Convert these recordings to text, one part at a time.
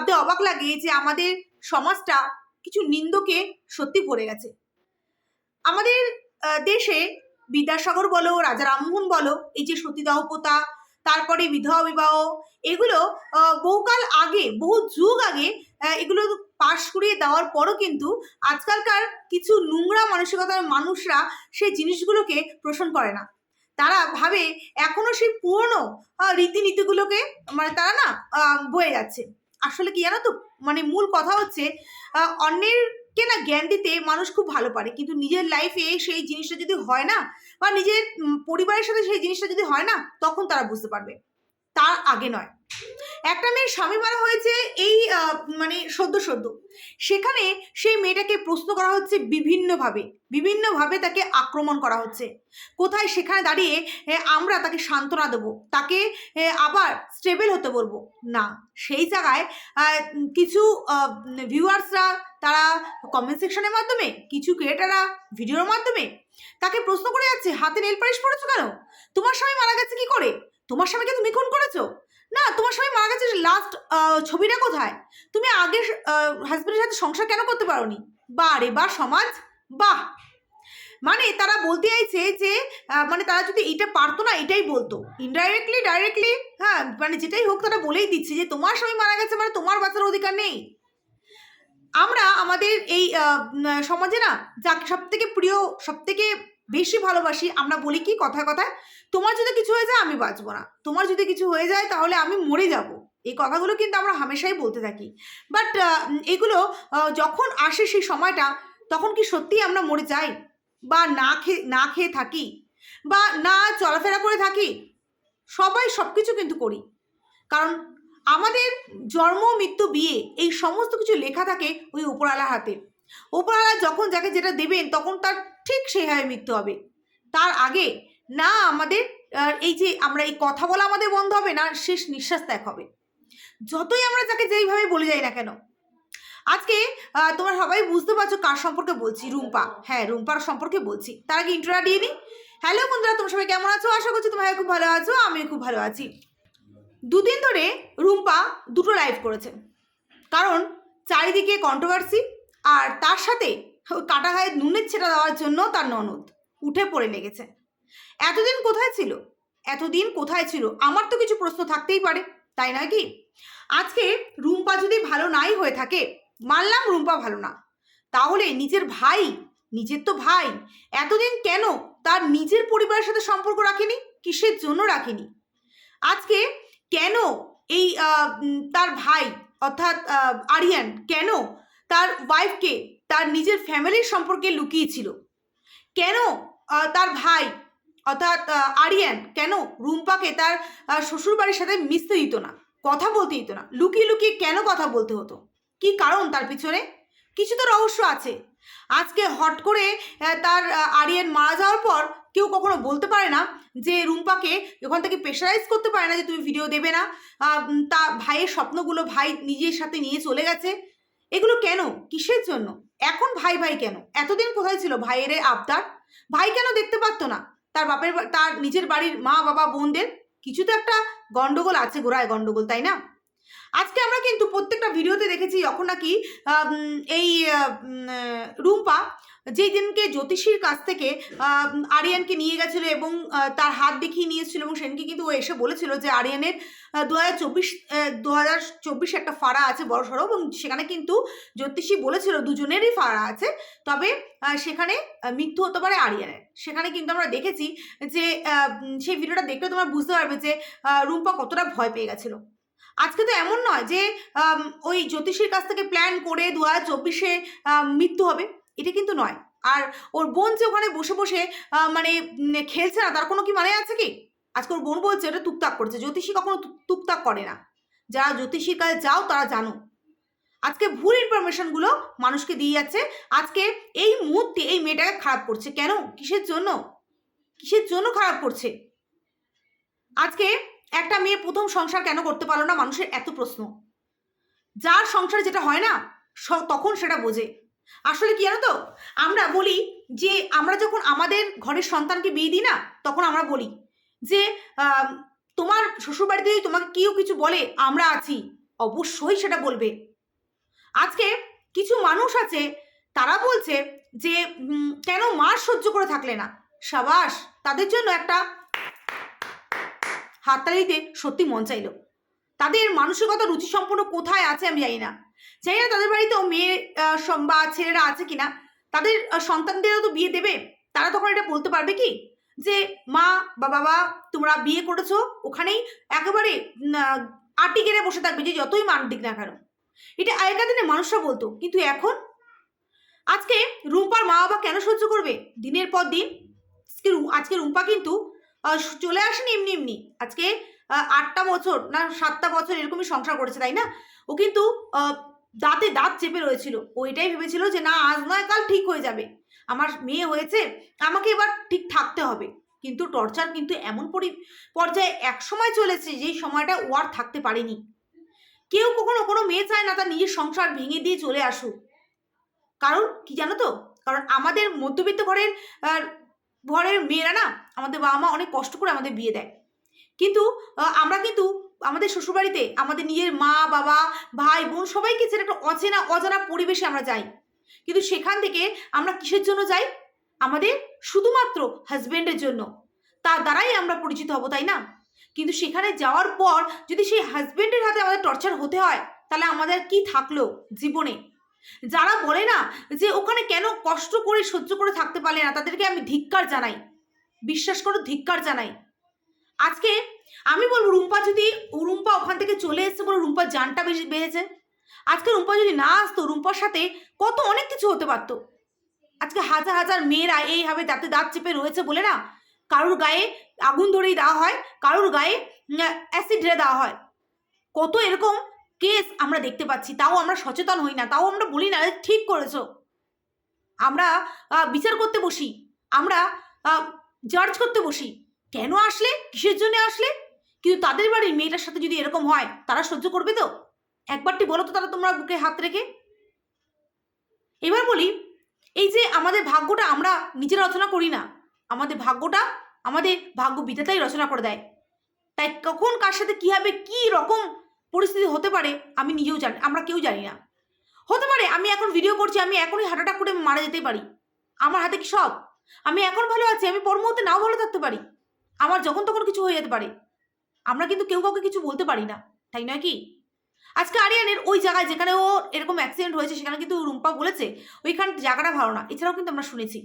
ভাবতে অবাক লাগে যে আমাদের সমাজটা কিছু নিন্দকে সত্যি ভরে গেছে। আমাদের দেশে বিদ্যাসাগর বলো, রাজা রামমোহন বলো, এই যে সতীদাহ প্রথা, তারপরে বিধবা বিবাহ, এগুলো বহুকাল আগে, বহু যুগ আগে এগুলো পাশ করিয়ে দেওয়ার পরও কিন্তু আজকালকার কিছু নোংরা মানসিকতার মানুষরা সেই জিনিসগুলোকে পোষণ করে না। তারা ভাবে এখনও সেই পুরনো রীতিনীতিগুলোকে মানে তারা না বয়ে যাচ্ছে। আসলে কি জানো তো? মানে মূল কথা হচ্ছে অন্যের কে না জ্ঞান দিতে মানুষ খুব ভালো পারে। কিন্তু নিজের লাইফে সেই জিনিসটা যদি হয় না, বা নিজের পরিবারের সাথে সেই জিনিসটা যদি হয় না, তখন তারা বুঝতে পারবে। তার আগে নয়। একটা মেয়ের স্বামী মারা হয়েছে এই মানে সদ্য সদ্য। সেখানে সেই মেয়েটাকে প্রশ্ন করা হচ্ছে বিভিন্নভাবে বিভিন্নভাবে তাকে আক্রমণ করা হচ্ছে। কোথায় সেখানে দাঁড়িয়ে আমরা তাকে সান্ত্বনা দেবো, তাকে আবার স্টেবল হতে বলব? না। সেই জায়গায় কিছু ভিউয়ার্সরা, তারা কমেন্ট সেকশনের মাধ্যমে, কিছু ক্রিয়েটাররা ভিডিওর মাধ্যমে তাকে প্রশ্ন করে যাচ্ছে, হাতে নেল পালিশ পড়েছো কেন? তোমার স্বামী মারা গেছে কি করে? তোমার স্বামীকে তুমি খুন করেছ? না, তোমার স্বামী মারা গেছে লাস্ট ছবিটা কোথায়? তুমি আগের হাজব্যান্ডের সাথে সংসার কেন করতে পারোনি? বা রে বা সমাজ, বাহ! মানে তারা বলতে চাইছে যে মানে তারা যদি এটা পারতো না, এটাই বলতো। ইনডাইরেক্টলি ডাইরেক্টলি হ্যাঁ মানে যেটাই হোক তারা বলেই দিচ্ছে যে, তোমার স্বামী মারা গেছে মানে তোমার বাঁচার অধিকার নেই। আমরা আমাদের এই সমাজে না, যাকে সব থেকে প্রিয় সব থেকে বেশি ভালোবাসি, আমরা বলি কি কথায় কথায়, তোমার যদি কিছু হয়ে যায় আমি বাঁচবো না। তোমার যদি কিছু হয়ে যায় তাহলে আমি মরে যাব। এই কথাগুলো কিন্তু আমরা হামেশাই বলতে থাকি। বাট এগুলো যখন আসে সেই সময়টা, তখন কি সত্যিই আমরা মরে যাই? বা না খেয়ে না খেয়ে থাকি? বা না চলাফেরা করে থাকি? সবাই সব কিছু কিন্তু করি। কারণ আমাদের জন্ম, মৃত্যু, বিয়ে, এই সমস্ত কিছু লেখা থাকে ওই উপরওয়ালার হাতে। উপরওয়ালা যখন যাকে যেটা দেবেন, তখন তার ঠিক সেইভাবে মৃত্যু হবে। তার আগে না আমাদের এই যে আমরা এই কথা বলা আমাদের বন্ধ হবে না, শেষ নিঃশ্বাস ত্যাগ হবে। যতই আমরা যাকে যেইভাবে বলে যাই না কেন। আজকে তোমরা সবাই বুঝতে পারছ কার সম্পর্কে বলছি? রুম্পা। হ্যাঁ রুম্পার সম্পর্কে বলছি। তার আগে ইন্টারভিউ দিয়ে নিই হ্যালো বন্ধুরা, তোমরা সবাই কেমন আছো? আশা করছি তোমরা খুব ভালো আছো, আমিও খুব ভালো আছি। দুদিন ধরে রুম্পা দুটো লাইভ করেছে। কারণ চারিদিকে কন্ট্রোভার্সি আর তার সাথে ওই কাটা গায়ে নুনের ছেটা দেওয়ার জন্য তার ননদ উঠে পড়ে লেগেছে। এতদিন কোথায় ছিল? এতদিন কোথায় ছিল? আমার তো কিছু প্রশ্ন থাকতেই পারে, তাই নয় কি? আজকে রুম্পা যদি ভালো নাই হয়ে থাকে, মানলাম রুম্পা ভালো না। তাহলে নিজের ভাই, নিজের তো ভাই, এতদিন কেন তার নিজের পরিবারের সাথে সম্পর্ক রাখেনি? কিসের জন্য রাখেনি? আজকে কেন এই তার ভাই, অর্থাৎ আরিয়ান, কেন তার ওয়াইফকে তার নিজের ফ্যামিলির সম্পর্কে লুকিয়েছিল। কেন তার ভাই, অর্থাৎ আরিয়ান, কেন রুম্পাকে তার শ্বশুরবাড়ির সাথে মিশতে দিত না, কথা বলতে দিত না, লুকিয়ে লুকিয়ে কেন কথা বলতে হতো? কি কারণ তার পিছনে? কিছু তো রহস্য আছে। আজকে হট করে তার আরিয়ান মারা যাওয়ার পর কেউ কখনো বলতে পারে না যে রুম্পাকে ওখান থেকে প্রেশারাইজ করতে পারে না যে তুমি ভিডিও দেবে না তা ভাইয়ের স্বপ্নগুলো ভাই নিজের সাথে নিয়ে চলে গেছে। এগুলো কেন? কিসের জন্য? এখন ভাই ভাই কেন? এতদিন কোথায় ছিল ভাইয়ের আবদার? ভাই কেন দেখতে পারতো না? তার বাপের তার নিজের বাড়ির মা, বাবা, বোনদের? কিছু তো একটা গন্ডগোল আছে গোড়ায় গন্ডগোল, তাই না? আজকে আমরা কিন্তু প্রত্যেকটা ভিডিওতে দেখেছি যখন নাকি এই রুম্পা যেই দিনকে জ্যোতিষীর কাছ থেকে আরিয়ানকে নিয়ে গেছিল এবং তার হাত দেখিয়ে নিয়েছিল এবং সেদিনকে কিন্তু ও এসে বলেছিল যে আরিয়ানের দু হাজার চব্বিশ দু হাজার চব্বিশে একটা ফাড়া আছে বড় সড়ো এবং সেখানে কিন্তু জ্যোতিষী বলেছিল দুজনেরই ফাড়া আছে। তবে সেখানে মৃত্যু হতে পারে আরিয়ানের। সেখানে কিন্তু আমরা দেখেছি যে সেই ভিডিওটা দেখলে তোমরা বুঝতে পারবে যে রুম্পা কতটা ভয় পেয়ে গেছিল। আজকে তো এমন নয় যে ওই জ্যোতিষীর কাছ থেকে প্ল্যান করে দু হাজার চব্বিশে মৃত্যু হবে। এটা কিন্তু নয়। আর ওর বোন যে ওখানে বসে বসে মানে খেলছে না, তার কোনো কি মানে আছে কি? আজকে ওর বোন বলছে, এটা টুকটাক করছে। জ্যোতিষী কখনো টুকটাক করে না। যারা জ্যোতিষীর কাছে যাও, তারা জানো। আজকে ভুল ইনফরমেশনগুলো মানুষকে দিয়ে যাচ্ছে। আজকে এই মুহূর্তে এই মেয়েটাকে খারাপ করছে। কেন? কিসের জন্য? কিসের জন্য খারাপ করছে? আজকে একটা মেয়ে প্রথম সংসার কেন করতে পারল না? মানুষের এত প্রশ্ন। যার সংসার যেটা হয় না তখন সেটা বোঝে। আসলে কি জানো তো আমরা বলি যে, আমরা যখন আমাদের ঘরের সন্তানকে বিয়ে দিই না, তখন আমরা বলি যে তোমার শ্বশুরবাড়িতে যদি তোমাকে কেউ কিছু বলে, আমরা আছি। অবশ্যই সেটা বলবে। আজকে কিছু মানুষ আছে, তারা বলছে যে কেন মার সহ্য করে থাকলে না? সাবাস, তাদের জন্য একটা হাততালিতে সত্যি মন চাইলো। তাদের মানসিকতা রুচি সম্পূর্ণ কোথায় আছে আমি জানি না। জানি না তাদের বাড়িতেও মেয়ে বা ছেলেরা আছে কিনা। তাদের সন্তানদেরও তো বিয়ে দেবে। তারা তখন এটা বলতে পারবে কি? যে, মা, বা বাবা, তোমরা বিয়ে করেছ, ওখানেই একেবারে আটি কেড়ে বসে থাকবে যে, যতই মান দিক না কেন। এটা আগেকার দিনে মানুষরা বলতো, কিন্তু এখন? আজকে রুম্পার মা বাবা কেন সহ্য করবে? দিনের পর দিন। আজকে রুম্পা কিন্তু চলে আসেনি এমনি এমনি। আজকে আটটা বছর না, সাতটা বছর এরকমই সংসার করেছে, তাই না? ও কিন্তু দাঁতে দাঁত চেপে রয়েছিল। ও এটাই ভেবেছিল যে, না, আজ নয়, কাল ঠিক হয়ে যাবে। আমার মেয়ে হয়েছে, আমাকে এবার ঠিক থাকতে হবে। কিন্তু টর্চার কিন্তু এমন পরি, পর্যায়ে এক সময় চলেছে যেই সময়টা ও আর থাকতে পারেনি। কেউ কখনো কোনো মেয়ে চায় না তার নিজের সংসার ভেঙে দিয়ে চলে আসুক। কারণ, কি জানো তো? কারণ আমাদের মধ্যবিত্ত ঘরের ঘরের মেয়েরা না আমাদের বাবা মা অনেক কষ্ট করে আমাদের বিয়ে দেয়। কিন্তু আমরা কিন্তু আমাদের শ্বশুরবাড়িতে আমাদের নিজের মা, বাবা, ভাই, বোন সবাইকে ছেড়ে একটা অচেনা, অজানা পরিবেশে আমরা যাই। কিন্তু সেখান থেকে আমরা কিসের জন্য যাই? আমাদের শুধুমাত্র হাজব্যান্ডের জন্য। তার দ্বারাই আমরা পরিচিত হব, তাই না? কিন্তু সেখানে যাওয়ার পর যদি সেই হাজবেন্ডের হাতে আমাদের টর্চার হতে হয়, তাহলে আমাদের কি থাকল জীবনে? যারা বলে না যে ওখানে কেন কষ্ট করে সহ্য করে থাকতে পারলে না, তাদেরকে আমি ধিক্কার জানাই। বিশ্বাস করো, ধিক্কার জানাই। আজকে আমি বলব, রুম্পা যদি, রুম্পা ওখান থেকে চলে এসছে বলে রুম্পার জানটা বেশি বেড়েছে। আজকে রুম্পা যদি না আসতো, রুম্পার সাথে কত অনেক কিছু হতে পারতো। আজকে হাজার হাজার মেয়েরা এইভাবে দাঁতে দাঁত চেপে রয়েছে বলে না, কারোর গায়ে আগুন ধরেই দেওয়া হয়, কারোর গায়ে অ্যাসিড ঢেলে দেওয়া হয়। কত এরকম কেস আমরা দেখতে পাচ্ছি তাও আমরা সচেতন হই না তাও আমরা বলি না "এ, ঠিক করেছ। আমরা বিচার করতে বসি আমরা জাজ করতে বসি। কেন আসলে? কিসের জন্য আসলে? কিন্তু তাদের বাড়ির মেয়েটার সাথে যদি এরকম হয় তারা সহ্য করবে তো? একবারটি বলো তো তারা তোমরা বুকে হাত রেখে। এবার বলি এই যে আমাদের ভাগ্যটা আমরা নিজে রচনা করি না আমাদের ভাগ্যটা আমাদের ভাগ্য বিধাতাই রচনা করে দেয়। তাই কখন কার সাথে কী হবে কী রকম পরিস্থিতি হতে পারে, আমি নিজেও জানি, আমরা কেউ জানি না। হতে পারে, আমি এখন ভিডিও করছি, আমি এখনই হার্ট অ্যাটাক করে মারা যেতেই পারি। আমার হাতে কি সব? আমি এখন ভালো আছি, আমি পর মুহূর্তে নাও ভালো থাকতে পারি। আমার যখন তখন কিছু হয়ে যেতে পারে। আমরা কিন্তু কেউ কাউকে কিছু বলতে পারি না, তাই নয় কি? আজকে আরিয়ানের ওই জায়গায় যেখানে ও এরকম অ্যাক্সিডেন্ট হয়েছে, সেখানে কিন্তু রুম্পা বলেছে, ওইখান জায়গাটা ভালো না। এছাড়াও কিন্তু আমরা শুনেছি,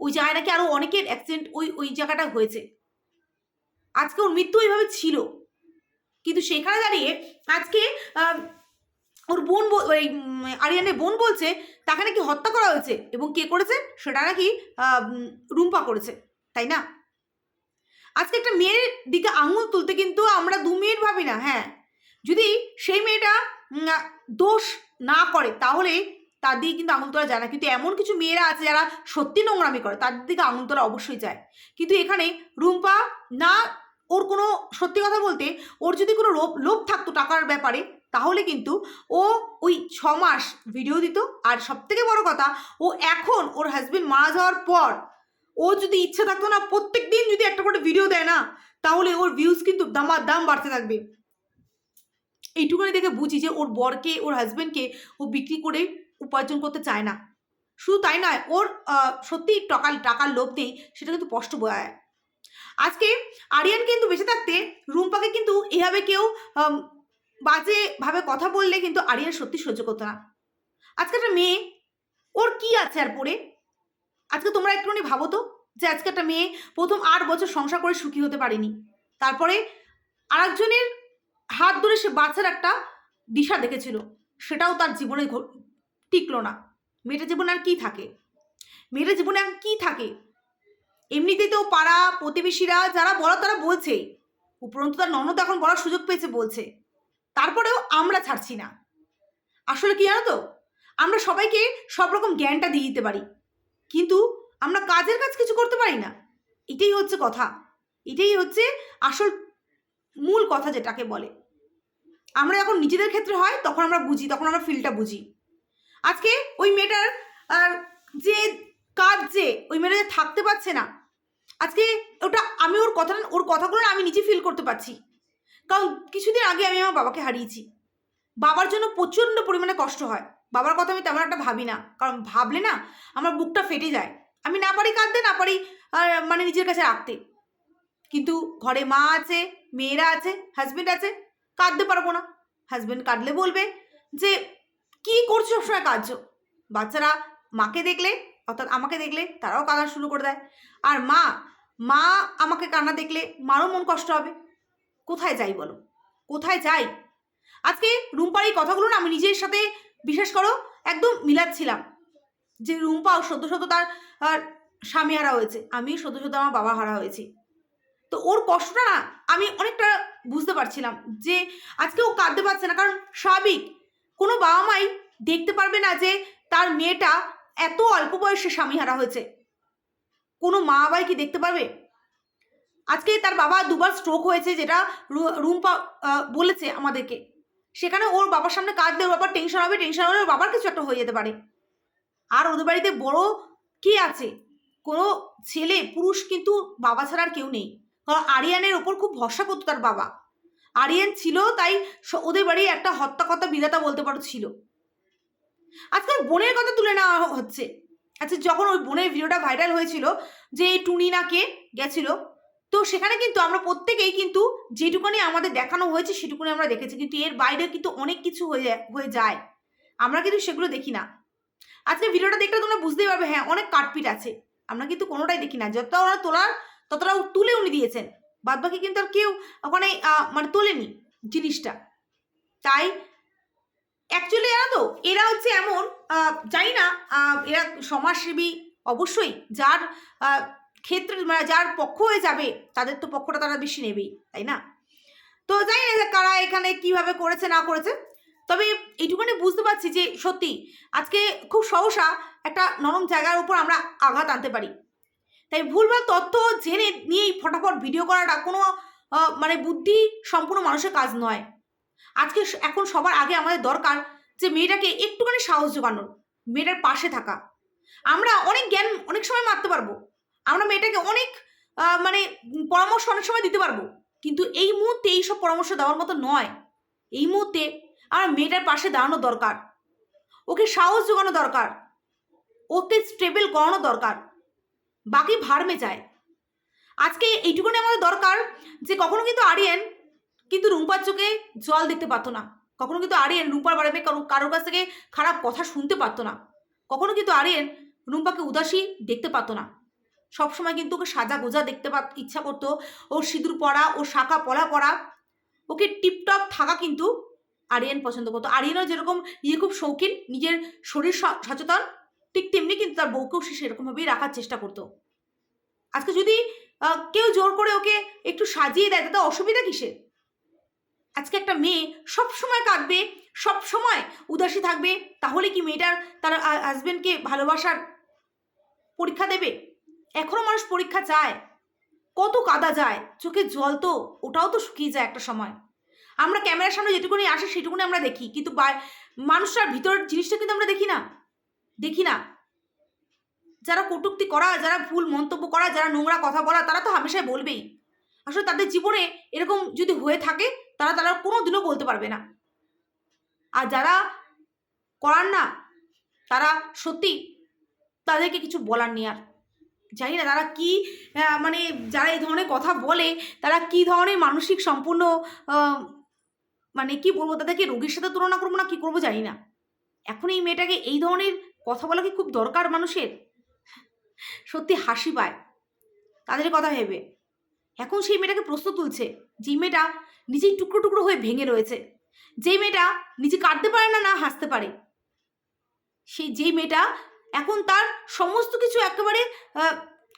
ওই জায়গায় নাকি আরও অনেকের অ্যাক্সিডেন্ট ওই ওই জায়গাটা হয়েছে। আজকে ওর মৃত্যু ওইভাবে ছিল। কিন্তু সেখানে দাঁড়িয়ে আজকে ওর বোন ওই আরিয়ানের বোন বলছে, তাকে নাকি হত্যা করা হয়েছে। এবং কে করেছে? সেটা নাকি রুম্পা করেছে। তাই না? আজকে একটা মেয়ের দিকে আঙুল তুলতে কিন্তু আমরা দু মিনিট ভাবি না হ্যাঁ। যদি সেই মেয়েটা দোষ না করে, তাহলে তার দিকে কিন্তু আঙুল তোলা যায় না। কিন্তু এমন কিছু মেয়েরা আছে যারা সত্যি নোংরামি করে তার দিকে আঙুল তোলা অবশ্যই যায়। কিন্তু এখানে রুম্পা না ওর কোনো সত্যি কথা বলতে ওর যদি কোনো লোভ লোভ থাকতো টাকার ব্যাপারে, তাহলে কিন্তু ও ওই ছ মাস ভিডিও দিত। আর সব থেকে বড় কথা, ও এখন ওর হাজবেন্ড মারা যাওয়ার পর, ও যদি ইচ্ছে থাকতো না প্রত্যেক দিন যদি একটা করে ভিডিও দেয় না, তাহলে ওর ভিউজ কিন্তু দামার দাম বাড়তে থাকবে। এইটুকুনি দেখে বুঝি যে ওর বরকে, ওর হাজব্যান্ডকে ও বিক্রি করে উপার্জন করতে চায় না। শুধু তাই নয়, ওর সত্যি টাকা টাকার লোভ নেই, সেটা কিন্তু স্পষ্ট বোঝা যায়। আজকে আরিয়ান কিন্তু বেঁচে থাকতে রুম্পাকে কিন্তু এভাবে কেউ বাজেভাবে কথা বললে কিন্তু আরিয়ান সত্যি সহ্য করতো না। আজকে একটা মেয়ে, ওর কি আছে আর পরে আজকে তোমরা একটুখানি ভাবো তো যে আজকে একটা মেয়ে প্রথম আট বছর সংসার করে সুখী হতে পারেনি। তারপরে আরেকজনের হাত ধরে সে বাচ্চার একটা দিশা দেখেছিল, সেটাও তার জীবনে টিকলো না। মেয়েটার জীবনে আর কি থাকে? মেয়েটার জীবনে আর কি থাকে? এমনিতেই তো পাড়া প্রতিবেশীরা যারা বলা তারা বলছে। উপরন্তু তার ননদ এখন বলার সুযোগ পেয়েছে, বলছে। তারপরেও আমরা ছাড়ছি না। আসলে কি জানো তো? আমরা সবাইকে সব রকম জ্ঞানটা দিয়ে দিতে পারি। কিন্তু আমরা কাজের কাজ কিছু করতে পারি না। এটাই হচ্ছে কথা। এটাই হচ্ছে আসল মূল কথা যেটাকে বলে। আমরা যখন নিজেদের ক্ষেত্রে হয়, তখন আমরা বুঝি, তখন আমরা ফিলটা বুঝি। আজকে ওই মেয়েটার যে কাজ যে, ওই মেয়েটা যে থাকতে পারছে না আজকে ওটা আমি ওর কথা, ওর কথাগুলো আমি নিজে ফিল করতে পারছি। কারণ কিছুদিন আগে আমি আমার বাবাকে হারিয়েছি। বাবার জন্য প্রচণ্ড পরিমাণে কষ্ট হয়। বাবার কথা আমি তেমন একটা ভাবি না। কারণ ভাবলে না আমার বুকটা ফেটে যায়। আমি না পারি কাঁদতে, না পারি মানে নিজের কাছে রাখতে। কিন্তু ঘরে মা আছে, মেয়েরা আছে হাজবেন্ড আছে, কাঁদতে পারব না। হাজবেন্ড কাঁদলে বলবে যে, কি করছ সবসময় কাঁদছো? বাচ্চারা মাকে দেখলে, অর্থাৎ আমাকে দেখলে, তারাও কাঁদা শুরু করে দেয়। আর মা মা আমাকে কান্না দেখলে মারও মন কষ্ট হবে। কোথায় যাই বলো? কোথায় যাই? আজকে রুম্পার এই কথাগুলো না আমি নিজের সাথে বিশেষ করো একদম মিলাচ্ছিলাম। যে রুম্পাও সদ্য সদ্য তার স্বামী হারা হয়েছে আমি সদ্য সদ্য আমার বাবা হারা হয়েছি। তো ওর কষ্টটা না আমি অনেকটা বুঝতে পারছিলাম যে আজকে ও কাঁদতে পারছে না, কারণ স্বাভাবিক। কোনো বাবা মাই দেখতে পারবে না যে তার মেয়েটা এত অল্প বয়সে স্বামী হারা হয়েছে। কোনো মা বাবাই কি দেখতে পারবে? আজকে তার বাবা দুবার স্ট্রোক হয়েছে, যেটা রুম্পা বলেছে আমাদেরকে। সেখানে ওর বাবার সামনে কাঁদলে ওর বাবার টেনশন হবে টেনশন হলে ওর বাবার কিছু একটা হয়ে যেতে পারে। আর ওদের বাড়িতে বড় কি আছে? কোনো ছেলে, পুরুষ কিন্তু বাবা ছাড়া আর কেউ নেই। কারণ আরিয়ানের ওপর খুব ভরসা করতো তার বাবা। আরিয়ান ছিল, তাই ওদের বাড়ি একটা হত্যা কথা বিধাতা বলতে পারো ছিল। আজকাল বোনের কথা তুলে নেওয়া হচ্ছে। আচ্ছা যখন ওই বোনের ভিডিওটা ভাইরাল হয়েছিল যে এই টুনি না কে গেছিল, তো সেখানে কিন্তু আমরা প্রত্যেকেই কিন্তু যেটুকুনি আমাদের দেখানো হয়েছে সেটুকুনি আমরা দেখেছি। কিন্তু এর বাইরে কিন্তু অনেক কিছু হয়ে যায় হয়ে যায়। আমরা কিন্তু সেগুলো দেখি না। আজকে ভিডিওটা দেখলে তোমরা বুঝতেই পারবে হ্যাঁ অনেক কাটপিট আছে। আমরা কিন্তু কোনোটাই দেখি না। যতটা ওরা তোলার, ততটা তুলে উনি দিয়েছেন। বাদ বাকি কিন্তু আর কেউ ওখানে মানে তোলেনি জিনিসটা। তাই অ্যাকচুয়ালি এরা তো, এরা হচ্ছে এমন জানি না এরা সমাজসেবী অবশ্যই, যার ক্ষেত্রে মানে যার পক্ষ হয়ে যাবে, তাদের তো পক্ষটা তারা বেশি নেবেই, তাই না? তো জানি না কারা এখানে কীভাবে করেছে, না করেছে, তবে এইটুকুনি বুঝতে পারছি যে সত্যি, আজকে খুব সহসা একটা নরম জায়গার উপর আমরা আঘাত আনতে পারি। তাই ভুলভাল তথ্য জেনে নিয়েই ফটাফট ভিডিও করাটা কোনো মানে বুদ্ধি সম্পূর্ণ মানুষের কাজ নয়। আজকে এখন সবার আগে আমাদের দরকার যে মেয়েটাকে একটুখানি সাহস জোগানোর, মেয়েটার পাশে থাকা। আমরা অনেক জ্ঞান অনেক সময় মারতে পারব। আমরা মেয়েটাকে অনেক মানে পরামর্শ অনেক সময় দিতে পারব। কিন্তু এই মুহূর্তে এইসব পরামর্শ দেওয়ার মতো নয়। এই মুহূর্তে আমার মেয়েটার পাশে দাঁড়ানো দরকার। ওকে সাহস জোগানো দরকার। ওকে স্টেবল করানো দরকার। বাকি ভার্মে যায় আজকে এইটুকুনি আমাদের দরকার যে কখনো কিন্তু আরিয়ান কিন্তু রুম্পার চোখে জল দেখতে পারতো না। কখনো কিন্তু আরিয়ান রুম্পার বাড়িতে কারও কারোর কাছ থেকে খারাপ কথা শুনতে পারতো না। কখনো কিন্তু আরিয়ান রুম্পাকে উদাসী দেখতে পারতো না। সবসময় কিন্তু ওকে সাজা গোজা দেখতে পা ইচ্ছা করতো। ওর সিঁদুর পরা ওর শাখা পলা পরা। ওকে টিপটপ থাকা কিন্তু আরিয়ান পছন্দ করতো। আরিয়ানও যেরকম ইয়ে খুব শৌখিন, নিজের শরীর সচেতন, ঠিক তেমনি কিন্তু তার বউকেও সে সেরকমভাবেই রাখার চেষ্টা করতো। আজকে যদি কেউ জোর করে ওকে একটু সাজিয়ে দেয়, তাতে অসুবিধা কিসের? আজকে একটা মেয়ে সব সময় কাঁদবে সব সময় উদাসী থাকবে, তাহলে কি মেয়েটার তার হাজবেন্ডকে ভালোবাসার পরীক্ষা দেবে? এখনও মানুষ পরীক্ষা চায়। কত কাদা যায়, চোখে জল তো, ওটাও তো শুকিয়ে যায় একটা সময়। আমরা ক্যামেরার সামনে যেটুকুনি আসে সেটুকুনি আমরা দেখি, কিন্তু মানুষটার ভিতরের জিনিসটা কিন্তু আমরা দেখি না। দেখি না। যারা কটূক্তি করা, যারা ভুল মন্তব্য করা, যারা নোংরা কথা বলা, তারা তো হামেশাই বলবেই। আসলে তাদের জীবনে এরকম যদি হয়ে থাকে তারা তারা কোনো দিনও বলতে পারবে না। আর যারা করার না, তারা সত্যি তাদেরকে কিছু বলার নেই আর। জানি না তারা কি মানে যারা এই ধরনের কথা বলে, তারা কি ধরনের মানসিক সম্পূর্ণ মানে কি বলব, তাদেরকে রোগীর সাথে তুলনা করব না, কি করব জানি না। এখন এই মেয়েটাকে এই ধরনের কথা বলা কি খুব দরকার মানুষের? সত্যি হাসি পায়। তাদের কথা ভেবে। এখন সেই মেয়েটাকে প্রশ্ন তুলছে, যে মেয়েটা নিজেই টুকরো টুকরো হয়ে ভেঙে রয়েছে। যেই মেয়েটা নিজে কাঁদতে পারে না না হাসতে পারে। সেই যেই মেয়েটা এখন তার সমস্ত কিছু একেবারে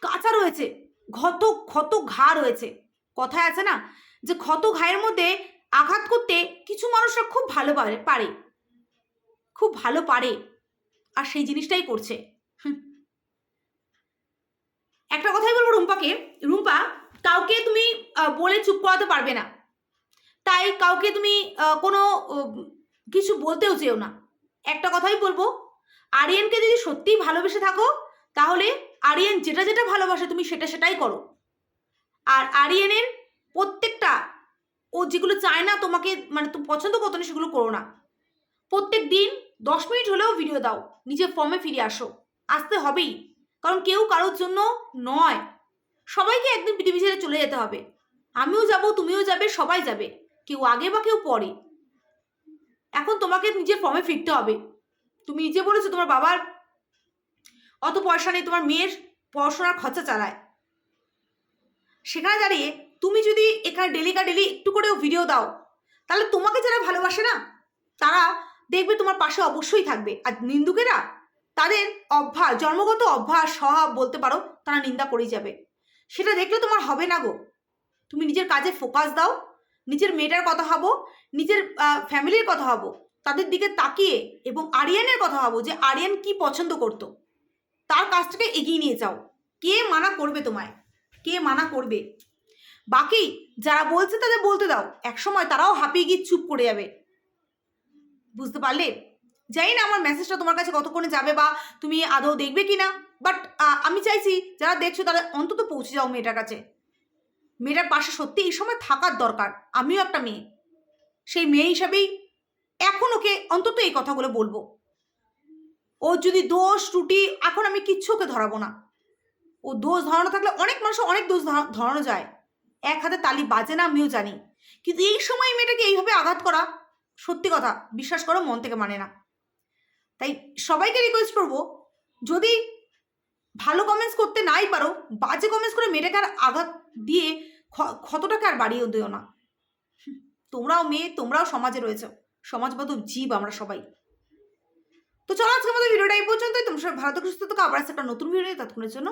কাঁচা রয়েছে। ক্ষত ক্ষত ঘা রয়েছে। কথায় আছে না যে, ক্ষত ঘায়ের মধ্যে আঘাত করতে কিছু মানুষরা খুব ভালো পারে পারে। খুব ভালো পারে। আর সেই জিনিসটাই করছে। একটা কথাই বলব রুম্পাকে। রুম্পা, কাউকে তুমি বলে চুপ করাতে পারবে না। তাই কাউকে তুমি কোনো কিছু বলতেও চেও না। একটা কথাই বলব, আরিয়ানকে যদি সত্যিই ভালোবেসে থাকো, তাহলে আরিয়ান যেটা যেটা ভালোবাসে তুমি সেটা সেটাই করো। আর আরিয়ানের প্রত্যেকটা, ও যেগুলো চায় না তোমাকে মানে তুমি পছন্দ করতো না সেগুলো করো না। প্রত্যেক দিন দশ মিনিট হলেও ভিডিও দাও, নিজের ফর্মে ফিরে আসো। আসতে হবেই, কারণ কেউ কারোর জন্য নয়। সবাইকে একদিন পৃথিবী ছেড়ে চলে যেতে হবে। আমিও যাব, তুমিও যাবে, সবাই যাবে। কেউ আগে বা কেউ পরে। এখন তোমাকে নিজের ফর্মে ফিরতে হবে। তুমি নিজে বলেছ তোমার বাবার অত পয়সা নেই, তোমার মেয়ের পড়াশোনার খরচা চালায়। সেখানে দাঁড়িয়ে তুমি যদি এখানে ডেলিকা ডেলি একটু করেও ভিডিও দাও, তাহলে তোমাকে যারা ভালোবাসে না, তারা দেখবে তোমার পাশে অবশ্যই থাকবে। আর নিন্দুকেরা, তাদের অভ্যাস, জন্মগত অভ্যাস স্বভাব বলতে পারো, তারা নিন্দা করেই যাবে। সেটা দেখলে তোমার হবে না গো। তুমি নিজের কাজে ফোকাস দাও নিজের মেয়েটার কথা ভাবো, নিজের ফ্যামিলির কথা ভাবো, তাদের দিকে তাকিয়ে এবং আরিয়ানের কথা ভাবো যে আরিয়ান কি পছন্দ করতো। তার কাজটাকে এগিয়ে নিয়ে যাও। কে মানা করবে তোমায়? কে মানা করবে? বাকি যারা বলছে তাদের বলতে দাও। একসময় তারাও হাঁপিয়ে গিয়ে চুপ করে যাবে। বুঝতে পারলে? জানি না আমার মেসেজটা তোমার কাছে কতক্ষণে যাবে বা তুমি আদৌ দেখবে কি না বাট আমি চাইছি যারা দেখছ তারা অন্তত পৌঁছে যাও মেয়েটার কাছে। মেয়েটার পাশে সত্যি এই সময় থাকার দরকার। আমিও একটা মেয়ে। সেই মেয়ে হিসাবেই এখন ওকে অন্তত এই কথাগুলো বলব। ও যদি দোষ, ত্রুটি, এখন আমি কিচ্ছু ওকে ধরাবো না। ও দোষ ধরানো থাকলে অনেক মানুষ অনেক দোষ ধরানো যায়। এক হাতে তালি বাজে না, আমিও জানি। কিন্তু এই সময় মেয়েটাকে এইভাবে আঘাত করা সত্যি কথা, বিশ্বাস করো, মন থেকে মানে না। তাই সবাইকে রিকোয়েস্ট করব, যদি ভালো কমেন্টস করতে নাই পারো, বাজে কমেন্টস করে মেয়েটাকে আর আঘাত দিয়ে ক্ষতটাকে আর বাড়িয়েও দিও না। তোমরাও মেয়ে, তোমরাও সমাজে রয়েছ। সমাজবাদক জীব আমরা সবাই। তো চলো আজকে আমাদের ভিডিওটা এই পর্যন্তই। তোমার সবাই ভালো থেকে, সুস্থ থাকো। আবার একটা নতুন ভিডিও নিয়ে তৎক্ষণের জন্য।